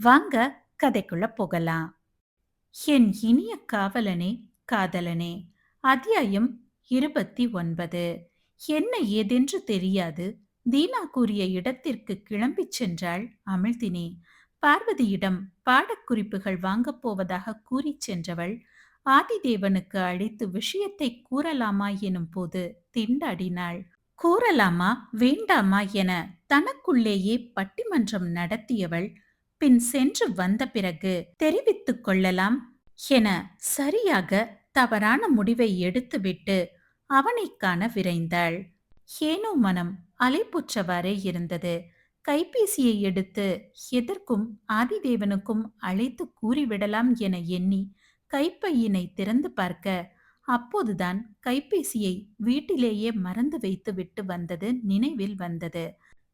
வாங்க கதைக்குள்ள போகலாம். என் இனிய காவலனே காதலனே அத்தியாயம் இருபத்தி ஒன்பது. என்ன ஏதென்று தெரியாது. தீனா கூறிய இடத்திற்கு கிளம்பிச் சென்றாள் அமிழ்தினி. பார்வதியிடம் பாடக்குறிப்புகள் வாங்கப் போவதாக கூறிச் சென்றவள் ஆதிதேவனுக்கு அழைத்து விஷயத்தை கூறலாமா? எனும் போது திண்டாடினாள். கூறலாமா? வேண்டாமா? என தனக்குள்ளேயே பட்டிமன்றம் நடத்தியவள் பின் சென்று வந்த பிறகு தெரிவித்துக் கொள்ளலாம் என சரியாக தவறான முடிவை எடுத்துவிட்டு அவனை காண விரைந்தாள். ஏனோ மனம் அலைப்புற்றவாறே இருந்தது. கைபேசியை எடுத்து எதற்கும் ஆதிதேவனுக்கும் அழைத்து கூறிவிடலாம் என எண்ணி கைப்பையினை திறந்து பார்க்க அப்போதுதான் கைபேசியை வீட்டிலேயே மறந்து வைத்து விட்டு வந்தது நினைவில் வந்தது.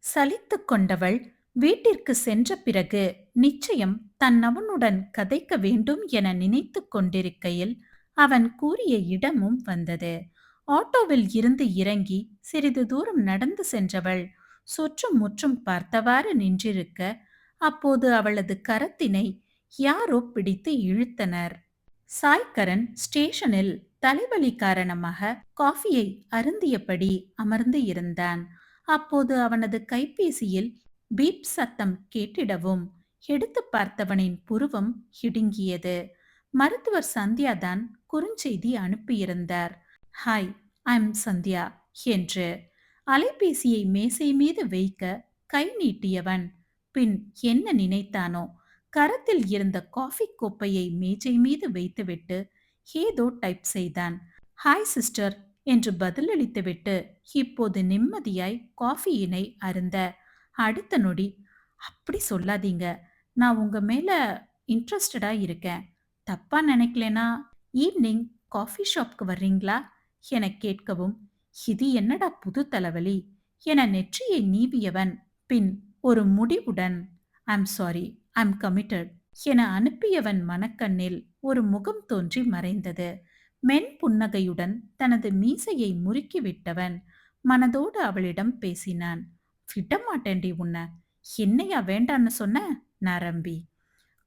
சலித்து கொண்டவள் வீட்டிற்கு சென்ற பிறகு நிச்சயம் தன் அவனுடன் கதைக்க வேண்டும் என நினைத்து கொண்டிருக்கையில் அவன் கூறிய இடமும் வந்தது. ஆட்டோவில் இருந்து இறங்கி சிறிது தூரம் நடந்து சென்றவள் சுற்றும் முற்றும் பார்த்தவாறு நின்றிருக்க அப்போது அவளது கரத்தினை யாரோ பிடித்து இழுத்தனர். சாய்கரன் ஸ்டேஷனில் தலைவலி காரணமாக காஃபியை அருந்தியபடி அமர்ந்து இருந்தான். அப்போது அவனது கைபேசியில் பீப் சத்தம் கேட்டிடவும். எடுத்து பார்த்தவனின் புருவம் இடுங்கியது. மருத்துவர் சந்தியா தான் குறுஞ்செய்தி அனுப்பியிருந்தார். ஹாய் ஐ எம் சந்தியா என்று. அலைபேசியை மேசை மீது வைக்க கை நீட்டியவன். பின் என்ன நினைத்தானோ கரத்தில் இருந்த காஃபி கோப்பையை மேஜை மீது வைத்துவிட்டு ஏதோ டைப் செய்தான். ஹாய் சிஸ்டர் என்று பதிலளித்துவிட்டு இப்போது நிம்மதியாய் காஃபியினை அருந்த அடுத்த நொடி. அப்படி சொல்லாதீங்க. நான் உங்க மேல இன்ட்ரெஸ்டடா இருக்கேன். தப்பா நினைக்கலனா ஈவினிங் காஃபி ஷாப்க்கு வர்றீங்களா? என கேட்கவும் இது என்னடா புது தலைவலி? என நெற்றியை நீவியவன் பின் ஒரு முடிவுடன் ஐம் சாரி ஐம் கமிட்டட் என அனுப்பியவன் மனக்கண்ணில் ஒரு முகம் தோன்றி மறைந்தது. மென் புன்னகையுடன் தனது மீசையை முறுக்கிவிட்டவன் மனதோடு அவளிடம் பேசினான். விடமாட்டேன்டி உன்னை. என்னையா வேண்டான்னு சொன்ன? நரம்பி.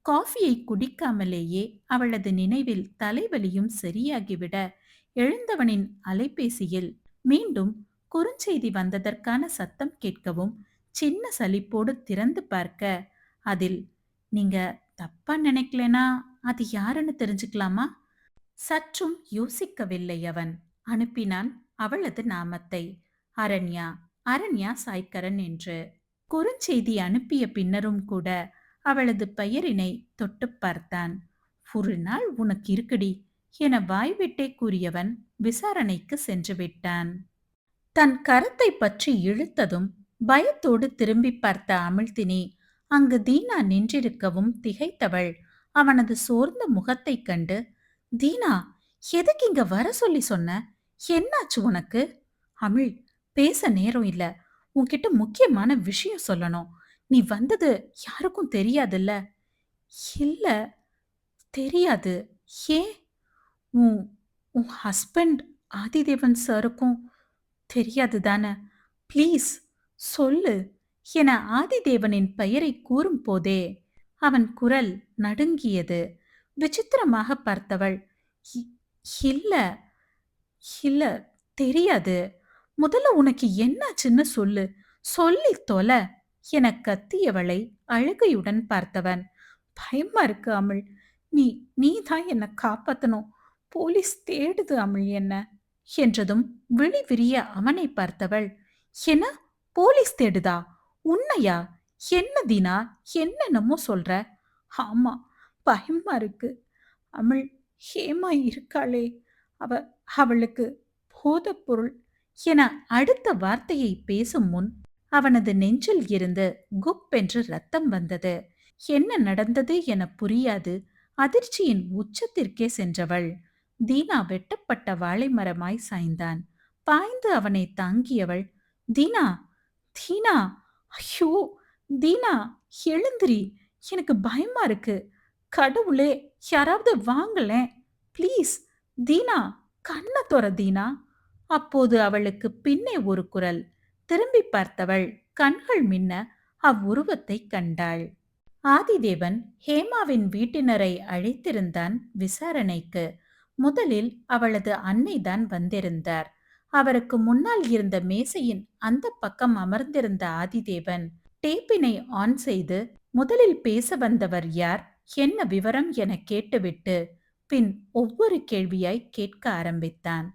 காஃபியை குடிக்காமலேயே அவளது நினைவில் தலைவலியும் சரியாகிவிட எழுந்தவனின் அலைபேசியில் மீண்டும் குறுஞ்செய்தி வந்ததற்கான சத்தம் கேட்கவும் சின்ன சலிப்போடு திறந்து பார்க்க அதில் நீங்க தப்பா நினைக்கலனா அது யாருன்னு தெரிஞ்சுக்கலாமா? சற்றும் யோசிக்கவில்லை அவன். அனுப்பினான் அவளது நாமத்தை. அரண்யா அரண்யா சாய்க்கரன் என்று குறுஞ்செய்தி அனுப்பிய பின்னரும் கூட அவளது பெயரினை தொட்டு பார்த்தான். ஒரு நாள் உனக்கு இருக்குடி என வாய்விட்டே கூறியவன் விசாரணைக்கு சென்று விட்டான். தன் கரத்தை பற்றி இழுத்ததும் பயத்தோடு திரும்பி பார்த்த அமிழ்தினி அங்கு தீனா நின்றிருக்கவும் திகைத்தவள் அவனது சோர்ந்த முகத்தைக் கண்டு தீனா எதுக்கு இங்க வர சொல்லி சொன்ன? என்னாச்சு உனக்கு? அமிழ் பேச நேரம் இல்ல. உன்கிட்ட முக்கியமான விஷயம் சொல்லணும். நீ வந்தது யாருக்கும் தெரியாதுல்ல? இல்ல தெரியாது. ஏன்? உன் உன் ஹஸ்பண்ட் ஆதிதேவன் சாருக்கும் தெரியாது தானே? ப்ளீஸ் சொல்லு. என ஆதிதேவனின் பெயரை கூறும் போதே அவன் குரல் நடுங்கியது. விசித்திரமாக பார்த்தவள் இல்ல இல்ல தெரியாது. முதல்ல உனக்கு என்னாச்சுன்னு சொல்லு. சொல்லி தொலை. என கத்தியவளை அழுகையுடன் பார்த்தவன். பயமா இருக்கு அமிழ் நீ நீ தான் என்னை காப்பாத்தணும். போலீஸ் தேடுது அமிழ் என்ன? என்றதும் விழி விரிய அவனை பார்த்தவள். என்ன? போலீஸ் தேடுதா? உன்னையா? என்ன தீனா? என்னென்னமோ சொல்ற. ஆமா பயமா இருக்கு. அமிழ் ஹேமா இருக்காளே. அவ அவளுக்கு போதைப் பொருள் என அடுத்த வார்த்தையை பேசும் முன் அவனது நெஞ்சில் இருந்து குப் என்று ரத்தம் வந்தது. என்ன நடந்தது என புரியாது. அதிர்ச்சியின் உச்சத்திற்கே சென்றவள். தீனா வெட்டப்பட்ட வாழை மரமாய் சாய்ந்தான். பாய்ந்து அவனை தாங்கியவள் தீனா தீனா ஐயோ தீனா எழுந்திரி. எனக்கு பயமா இருக்கு. கடவுளே யாராவது வாங்கலேன் ப்ளீஸ் தீனா கண்ண தொற தீனா. அப்போது அவளுக்கு பின்னே ஒரு குரல். திரும்பி பார்த்தவள் கண்கள் மின்ன அவ்வுருவத்தை கண்டாள். ஆதிதேவன் ஹேமாவின் வீட்டினரை அழைத்திருந்தான் விசாரணைக்கு. முதலில் அவளது அன்னைதான் வந்திருந்தார். அவருக்கு முன்னால் இருந்த மேசையின் அந்த பக்கம் அமர்ந்திருந்த ஆதிதேவன் டேப்பினை ஆன் செய்து முதலில் பேச வந்தவர் யார்? என்ன விவரம் என கேட்டுவிட்டு பின் ஒவ்வொரு கேள்வியாய் கேட்க ஆரம்பித்தான்.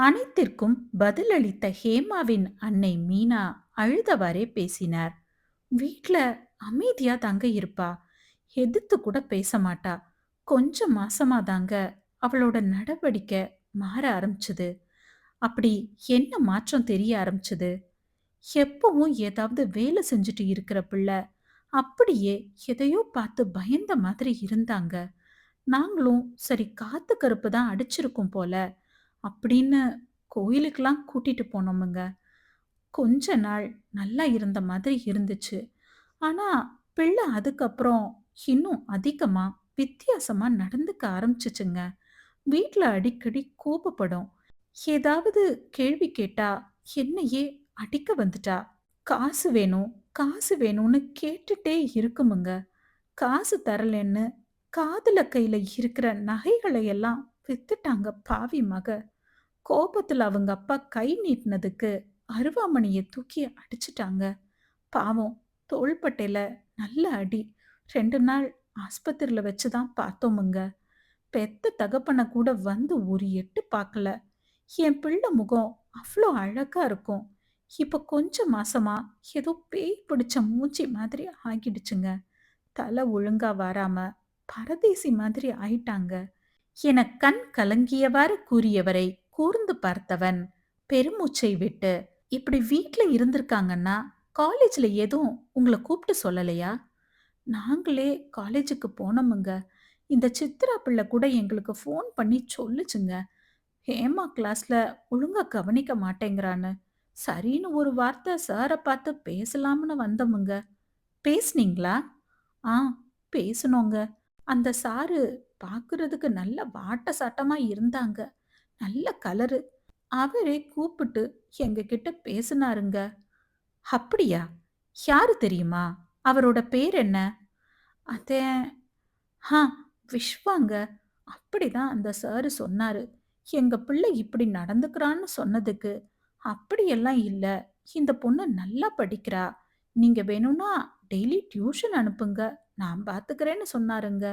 அனைத்திற்கும் பதிலளித்த ஹேமாவின் அன்னை மீனா அழுதவாறே பேசினார். வீட்ல அமைதியா தாங்க இருப்பா. எதிர்த்து கூட பேச மாட்டா. கொஞ்சம் மாசமா தாங்க அவளோட நடவடிக்கை மாற ஆரம்பிச்சது. அப்படி என்ன மாற்றம் தெரிய ஆரம்பிச்சது? எப்பவும் ஏதாவது வேலை செஞ்சுட்டு இருக்கிற பிள்ளை அப்படியே எதையோ பார்த்து பயந்த மாதிரி இருந்தாங்க. நாங்களும் சரி காத்து கருப்பு தான் அடிச்சிருக்கும் போல அப்படின்னு கோயிலுக்கெல்லாம் கூட்டிட்டு போனோமுங்க. கொஞ்ச நாள் நல்லா இருந்த மாதிரி இருந்துச்சு. ஆனா பிள்ளை அதுக்கப்புறம் இன்னும் அதிகமா வித்தியாசமா நடந்துக்க ஆரம்பிச்சிச்சுங்க. வீட்ல அடிக்கடி கோபப்படும். ஏதாவது கேள்வி கேட்டா என்னையே அடிக்க வந்துட்டா. காசு வேணும் காசு வேணும்னு கேட்டுட்டே இருக்குமுங்க. காசு தரலன்னு காதுல கையில இருக்கிற நகைகளை எல்லாம் செத்துட்டாங்க பாவி மக. கோபத்துல அவங்க அப்பா கை நீட்டினதுக்கு அருவாமணியை தூக்கி அடிச்சிட்டாங்க. பாவம் தோள்பட்டையில நல்ல அடி. ரெண்டு நாள் ஆஸ்பத்திரியில வச்சுதான் பார்த்தோமுங்க. பெத்த தகப்பனை கூட வந்து ஒரு எட்டு பார்க்கல. என் பிள்ளை முகம் அவ்வளோ அழகா இருக்கும். இப்ப கொஞ்ச மாசமா ஏதோ பேய் பிடிச்ச மூச்சி மாதிரி ஆகிடுச்சுங்க. தலை ஒழுங்கா வராம பரதேசி மாதிரி ஆயிட்டாங்க. என கண் கலங்கியவாறு கூறியவரை கூர்ந்து பார்த்தவன் பெருமூச்சை விட்டு இப்படி வீட்டில் இருந்திருக்காங்கன்னா காலேஜில் எதுவும் உங்களை கூப்பிட்டு சொல்லலையா? நாங்களே காலேஜுக்கு போனோமுங்க. இந்த சித்ரா பிள்ளை கூட எங்களுக்கு ஃபோன் பண்ணி சொல்லுச்சுங்க. ஹேமா கிளாஸில் ஒழுங்காக கவனிக்க மாட்டேங்கிறான்னு. சரின்னு ஒரு வார்த்தை சாரை பார்த்து பேசலாம்னு வந்தோமுங்க. பேசுனீங்களா? ஆ பேசணுங்க அந்த சாரு பார்க்கறதுக்கு நல்ல வாட்ட சாட்டமா இருந்தாங்க. நல்ல கலரு. அவரே கூப்பிட்டு எங்க கிட்ட பேசினாருங்க. அப்படியா? யாரு தெரியுமா? அவரோட பேர் என்ன? அதே ஹா விஷ்வாங்க. அப்படிதான் அந்த சாரு சொன்னாரு. எங்க பிள்ளை இப்படி நடந்துக்கிறான்னு சொன்னதுக்கு அப்படியெல்லாம் இல்ல. இந்த பொண்ணு நல்லா படிக்கிறா. நீங்க வேணும்னா டெய்லி டியூஷன் அனுப்புங்க. நான் பார்த்துக்கிறேன்னு சொன்னாருங்க.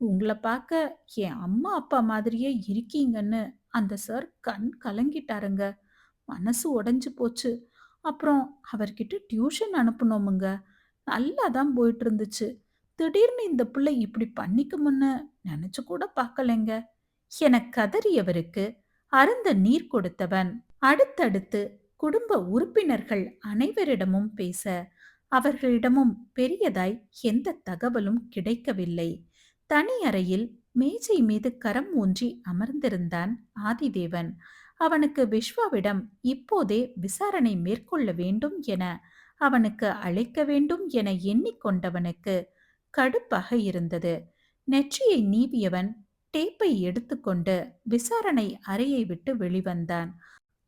உங்களை பார்க்க என் அம்மா அப்பா மாதிரியே இருக்கீங்கன்னு அந்த சார் கண் கலங்கிட்டாருங்க. மனசு உடைஞ்சு போச்சு. அப்புறம் அவர்கிட்ட டியூஷன் அனுப்புனோமுங்க. நல்லா தான் போயிட்டு இருந்துச்சு திடீர்னு இந்த பிள்ளை இப்படி பண்ணிக்குமுன்னு நினைச்சு கூட பார்க்கலைங்க என கதறியவருக்கு அருந்த நீர் கொடுத்தவன். அடுத்தடுத்து குடும்ப உறுப்பினர்கள் அனைவரிடமும் பேச அவர்களிடமும் பெரியதாய் எந்த தகவலும் கிடைக்கவில்லை. தனி அறையில் மேஜை மீது கரம் ஊன்றி அமர்ந்திருந்தான் ஆதிதேவன். அவனுக்கு விஸ்வாவிடம் இப்போதே விசாரணை மேற்கொள்ள வேண்டும் என அவனுக்கு அழைக்க வேண்டும் என எண்ணிக்கொண்டவனுக்கு கடுப்பாக இருந்தது. நெற்றியை நீவியவன் டேப்பை எடுத்துக்கொண்டு விசாரணை அறையை விட்டு வெளிவந்தான்.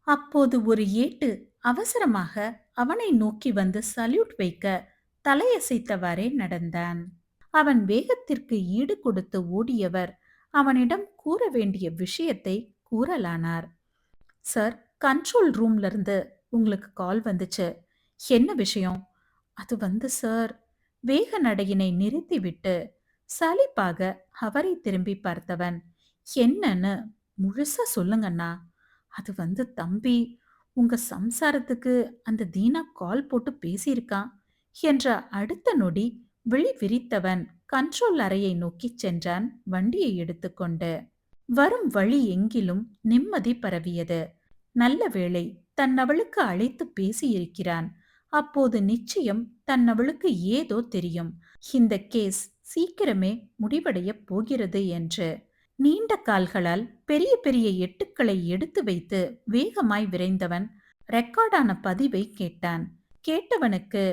அப்போது ஒரு ஏட்டு அவசரமாக அவனை நோக்கி வந்து சல்யூட் வைக்க தலையசைத்தவாறே நடந்தான். அவன் வேகத்திற்கு ஈடு கொடுத்து ஓடியவர் அவனிடம் கூற வேண்டிய விஷயத்தை கூறலானார். சார் கண்ட்ரோல் ரூம்ல இருந்து உங்களுக்கு கால் வந்துச்சு. என்ன விஷயம்? அது வந்து சார். வேக நடையினை நிறுத்திவிட்டு சலிப்பாக அவரை திரும்பி பார்த்தவன் என்னன்னு முழுசா சொல்லுங்கண்ணா. அது வந்து தம்பி உங்க சம்சாரத்துக்கு அந்த தீனா கால் போட்டு பேசியிருக்கான் என்ற அடுத்த நொடி விழி விரித்தவன் கண்ட்ரோல் அறையை நோக்கிச் சென்றான் வண்டியை எடுத்துக்கொண்டு. வரும் வழி எங்கிலும் நிம்மதி பரவியது. நல்ல வேளை தன்னவளுக்கு அழைத்து பேசியிருக்கிறான். அப்போது நிச்சயம் தன்னவளுக்கு ஏதோ தெரியும். இந்த கேஸ் சீக்கிரமே முடிவடையப் போகிறது என்று. நீண்ட கால்களால் பெரிய பெரிய எட்டுக்களை எடுத்து வைத்து வேகமாய் விரைந்தவன் ரெக்கார்டான பதிவை கேட்டான். கேட்டவனுக்கு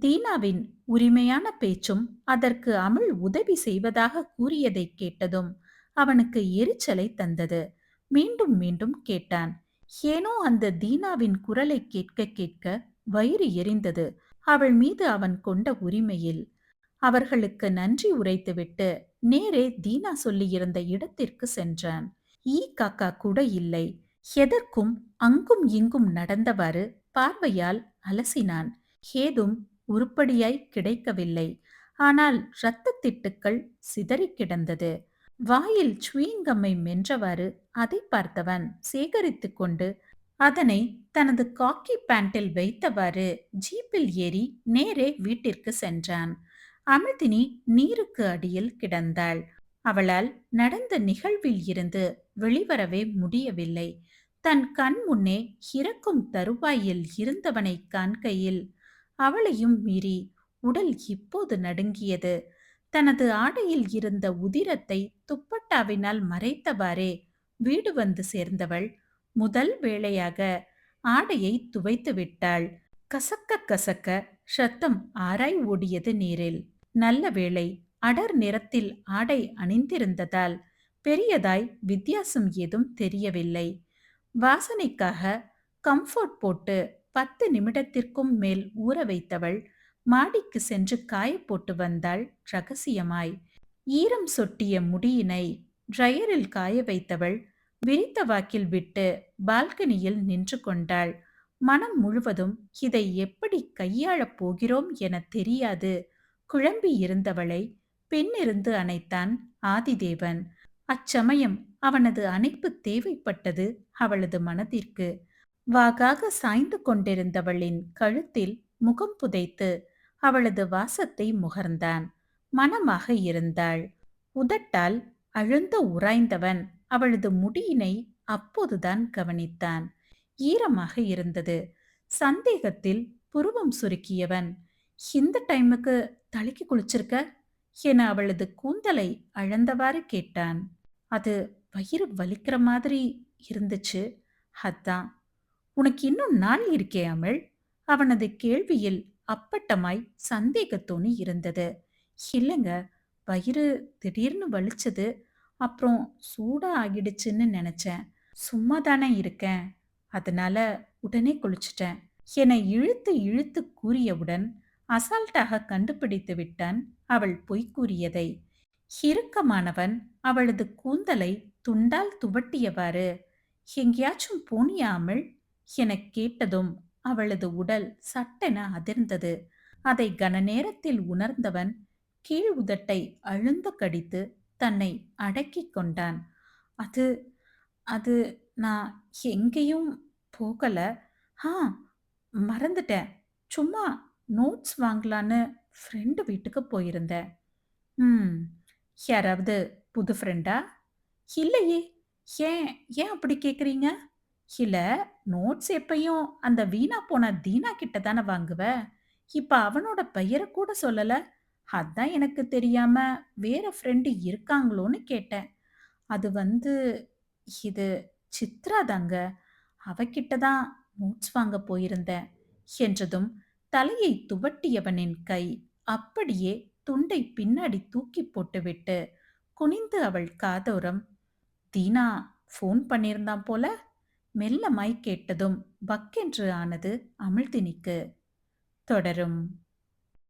தீனாவின் உரிமையான பேச்சும் அதற்கு அமுல் உதவி செய்வதாக கூறியதை கேட்டதும் அவனுக்கு எரிச்சலை தந்தது. மீண்டும் மீண்டும் கேட்டான். ஏனோ அந்த தீனாவின் குரலை கேட்க கேட்க வயிறு எரிந்தது. அவள் மீது அவன் கொண்ட உரிமையில் அவர்களுக்கு நன்றி உரைத்துவிட்டு நேரே தீனா சொல்லியிருந்த இடத்திற்கு சென்றான். ஈ காக்கா கூட இல்லை. எதற்கும் அங்கும் இங்கும் நடந்தவாறு பார்வையால் அலசினான். ஏதும் உருப்படியாய் கிடைக்கவில்லை. ஆனால் இரத்த திட்டுக்கள் சிதறி கிடந்தது. வாயில் சுயங்கம்மை மென்றவாறு அதை பார்த்தவன் சேகரித்து கொண்டு அதனை தனது காக்கி பேண்டில் வைத்தவாறு ஜீப்பில் ஏறி நேரே வீட்டிற்கு சென்றான். அமிர்தினி நீருக்கு அடியில் கிடந்தாள். அவளால் நடந்த நிகழ்வில் இருந்து வெளிவரவே முடியவில்லை. தன் கண் முன்னே இறக்கும் தருவாயில் இருந்தவனை காண்கையில் அவளையும் மீறி உடல் இப்போது நடுங்கியது. தனது ஆடையில் இருந்த உதிரத்தை துப்பட்டாவினால் மறைத்தவாறே வீடு வந்து சேர்ந்தவள் முதல் வேளையாக ஆடையை துவைத்து விட்டாள் கசக்க கசக்க சத்தம் ஆராய் ஓடியது நீரில். நல்ல வேளை அடர் நிறத்தில் ஆடை அணிந்திருந்ததால் பெரியதாய் வித்தியாசம் ஏதும் தெரியவில்லை. வாசனைக்காக கம்ஃபோர்ட் போட்டு பத்து நிமிடத்திற்கும் மேல் ஊற வைத்தவள் மாடிக்கு சென்று காய போட்டு வந்தாள் ரகசியமாய். ஈரம் சொட்டிய முடியினை ட்ரையரில் காய வைத்தவள் விரித்த வாக்கில் விட்டு பால்கனியில் நின்று கொண்டாள். மனம் முழுவதும் இதை எப்படி கையாளப் போகிறோம் என தெரியாது. குழம்பி இருந்தவளை பெண்ணிருந்து அணைத்தான் ஆதிதேவன். அச்சமயம் அவனது அணைப்பு தேவைப்பட்டது அவளது மனதிற்கு. வாகாக சாய்ந்து கொண்டிருந்தவளின் கழுத்தில் முகம் புதைத்து அவளது வாசத்தை முகர்ந்தான். மனமாக இருந்தாள். உதட்டால் அழுந்த உராய்ந்தவன் அவளது முடியினை அப்போதுதான் கவனித்தான். ஈரமாக இருந்தது. சந்தேகத்தில் புருவம் சுருக்கியவன் இந்த டைமுக்கு தலைக்கு குளிச்சிருக்க? என அவளது கூந்தலை அழந்தவாறு கேட்டான். அது வயிறு வலிக்கிற மாதிரி இருந்துச்சு. அதான் உனக்கு இன்னும் நாள் இருக்கே அமிழ். அவனது கேள்வியில் அப்பட்டமாய் சந்தேகத்தோணி இருந்தது. இல்லைங்க வயிறு திடீர்னு வலிச்சது. அப்புறம் சூடா ஆகிடுச்சுன்னு நினைச்சேன். சும்மா தானே இருக்கேன். அதனால உடனே குளிச்சிட்டேன். என இழுத்து இழுத்து கூறியவுடன் அசால்ட்டாக கண்டுபிடித்து விட்டான் அவள் பொய் கூறியதை. இறுக்கமானவன் அவளது கூந்தலை துண்டால் துவட்டியவாறு எங்கேயாச்சும் போனியாமல் எனக் கேட்டதும் அவளது உடல் சட்டென அதிர்ந்தது. அதை கன நேரத்தில் உணர்ந்தவன் கீழ் உதட்டை அழுந்து கடித்து தன்னை அடக்கிக் கொண்டான். அது அது நான் எங்கேயும் போகல. ஆ மறந்துட்டேன். சும்மா நோட்ஸ் வாங்கலான்னு ஃப்ரெண்டு வீட்டுக்கு போயிருந்தேன். ம் யாராவது புது ஃப்ரெண்டா இல்லையே. ஏன் ஏன் அப்படி கேட்குறீங்க இல்லை நோட்ஸ் எப்பயும் அந்த வீணா போன தீனா கிட்ட தானே வாங்குவ. இப்போ அவனோட பெயரை கூட சொல்லலை. அதான் எனக்கு தெரியாம வேற ஃப்ரெண்டு இருக்காங்களோன்னு கேட்டேன். அது வந்து இது சித்ரா தாங்க. அவகிட்ட தான் நோட்ஸ் வாங்க போயிருந்தேன். என்றதும் தலையை துவட்டியவனின் கை அப்படியே துண்டை பின்னாடி தூக்கி போட்டுவிட்டு குனிந்து அவள் காதோரம் தீனா ஃபோன் பண்ணியிருந்தான் போல? மெல்லமாய் கேட்டதும் பக்கென்று ஆனது அமிழ்தினிக்கு தொடரும்.